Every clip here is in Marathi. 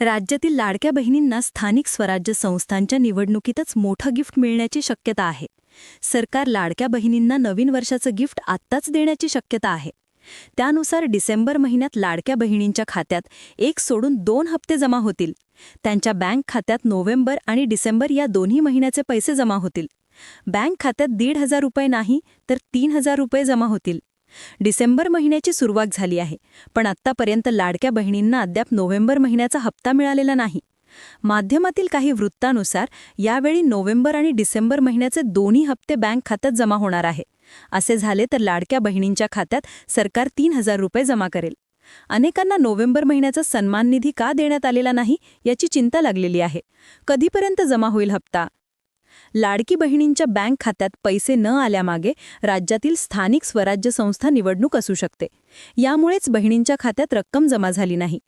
राज्यातील लाडक्या बहिणींना स्थानिक स्वराज्य संस्थांच्या निवडणुकीतच मोठं गिफ्ट मिळण्याची शक्यता आहे. सरकार लाडक्या बहिणींना नवीन वर्षाचं गिफ्ट आत्ताच देण्याची शक्यता आहे. त्यानुसार डिसेंबर महिन्यात लाडक्या बहिणींच्या खात्यात एक सोडून दोन हप्ते जमा होतील. त्यांच्या बँक खात्यात नोव्हेंबर आणि डिसेंबर या दोन्ही महिन्याचे पैसे जमा होतील. बँक खात्यात दीड हजार रुपये नाही तर तीन हजार रुपये जमा होतील. डिसेंबर महिन्याची सुरुवात झाली आहे पण आत्तापर्यंत लाडक्या बहिणींना अद्याप नोव्हेंबर महिन्याचा हप्ता मिळालेला नाही. माध्यमातील काही वृत्तानुसार यावेळी नोव्हेंबर आणि डिसेंबर महिन्याचे दोन्ही हप्ते बँक खात्यात जमा होणार आहे. असे झाले तर लाडक्या बहिणींच्या खात्यात सरकार तीन हजार रुपये जमा करेल. अनेकांना नोव्हेंबर महिन्याचा सन्मान निधी का देण्यात आलेला नाही याची चिंता लागलेली आहे. कधीपर्यंत जमा होईल हप्ता? लाडकी बहिणींच्या बँक खात्यात पैसे न आल्यामागे राज्यातील स्थानिक स्वराज्य संस्था निवडणूक असू शकते. यामुळेच बहिणींच्या खात्यात रक्कम जमा झाली नाही.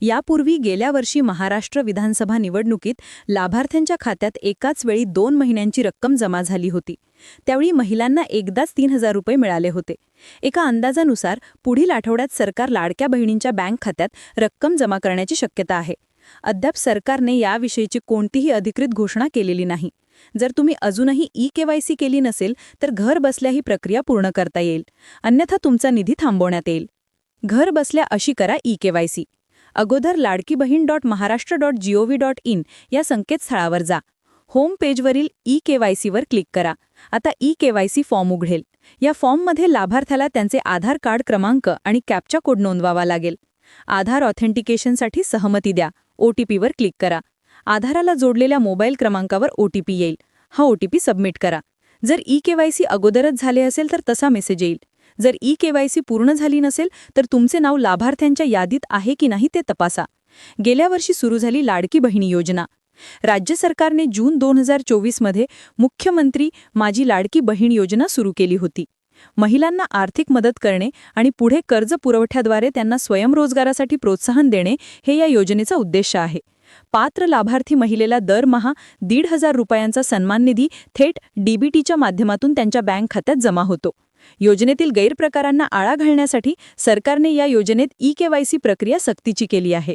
यापूर्वी गेल्या वर्षी महाराष्ट्र विधानसभा निवडणुकीत लाभार्थ्यांच्या खात्यात एकाच वेळी दोन महिन्यांची रक्कम जमा झाली होती. त्यावेळी महिलांना एकदाच तीन हजार रुपये मिळाले होते. एका अंदाजानुसार पुढील आठवड्यात सरकार लाडक्या बहिणींच्या बँक खात्यात रक्कम जमा करण्याची शक्यता आहे. अद्याप सरकारने याविषयीची कोणतीही अधिकृत घोषणा केलेली नाही. जर तुम्ही अजूनही ई केवायसी केली नसेल तर घर बसल्या ही प्रक्रिया पूर्ण करता येईल. अन्यथा तुमचा निधी थांबवण्यात येईल. घर बसल्या अशी करा ई केवायसी अगोदर Ladki Bahin dot Maharashtra dot GOV dot in या संकेतस्थळावर जा. होम पेजवरील ई केवायसीवर क्लिक करा. आता ई केवायसी फॉर्म उघडेल. या फॉर्ममध्ये लाभार्थ्याला त्यांचे आधार कार्ड क्रमांक आणि कॅपचा कोड नोंदवावा लागेल. आधार ऑथेंटिकेशनसाठी सहमती द्या. ओटीपीवर क्लिक करा. आधाराला जोडलेल्या मोबाईल क्रमांकावर ओटीपी येईल. हा ओटीपी सबमिट करा. जर ई केवायसी अगोदरच झाले असेल तर तसा मेसेज येईल. जर ई केवायसी पूर्ण झाली नसेल तर तुमचे नाव लाभार्थ्यांच्या यादीत आहे की नाही ते तपासा. गेल्या वर्षी सुरू झाली लाडकी बहिणी योजना. राज्य सरकारने जून दोन हजार चोवीसमध्ये मुख्यमंत्री माझी लाडकी बहीण योजना सुरू केली होती. महिलांना आर्थिक मदत करणे आणि पुढे कर्ज पुरवठ्याद्वारे त्यांना स्वयंरोजगारासाठी प्रोत्साहन देणे हे या योजनेचा उद्देश आहे. पात्र लाभार्थी महिलेला दरमहा दीड हजार रुपयांचा सन्मान निधी थेट डीबीटीच्या माध्यमातून त्यांच्या बँक खात्यात जमा होतो. योजनेतील गैरप्रकारांना आळा घालण्यासाठी सरकारने या योजनेत ई केवायसी प्रक्रिया सक्तीची केली आहे.